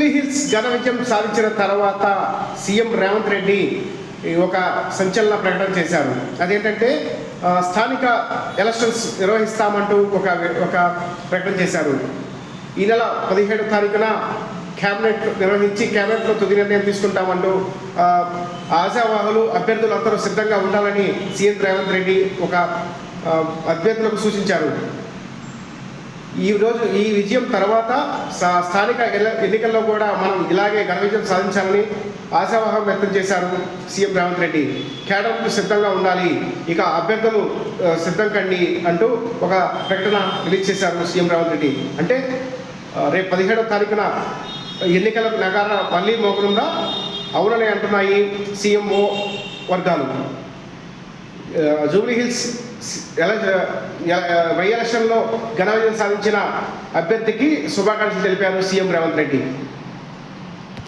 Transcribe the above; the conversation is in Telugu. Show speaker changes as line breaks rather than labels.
జూబ్లీ హిల్స్ ఘన విజయం సాధించిన తర్వాత సీఎం రేవంత్ రెడ్డి ఒక సంచలన ప్రకటన చేశారు. అదేంటంటే స్థానిక ఎలక్షన్స్ నిర్వహిస్తామంటూ ఒక ఒక ప్రకటన చేశారు. ఈ నెల పదిహేడు తారీఖున క్యాబినెట్ నిర్వహించి క్యాబినెట్లో తుది నిర్ణయం తీసుకుంటామంటూ ఆశావాహులు అభ్యర్థులు అందరూ సిద్ధంగా ఉండాలని సీఎం రేవంత్ రెడ్డి ఒక అభ్యర్థులకు సూచించారు. ఈ రోజు ఈ విజయం తర్వాత సా- స్థానిక ఎన్నికల్లో కూడా మనం ఇలాగే ఘన విజయం సాధించాలని ఆశావాహం వ్యక్తం చేశారు సీఎం రేవంత్ రెడ్డి. కేడర్లు సిద్ధంగా ఉండాలి. ఇక అభ్యర్థులు సిద్ధం కండి అంటూ ఒక ప్రకటన రిలీజ్ చేశారు సీఎం రేవంత్ రెడ్డి. అంటే రేపు పదిహేడవ తారీఖున ఎన్నికలకు నగార మళ్ళీ మోకనుందా అవునని అంటున్నాయి సీఎంఓ వర్గాలు. జూబ్లీ హిల్స్ వై బై ఎలక్షన్లో ఘన విజయం సాధించిన అభ్యర్థికి శుభాకాంక్షలు తెలిపారు సీఎం రేవంత్ రెడ్డి.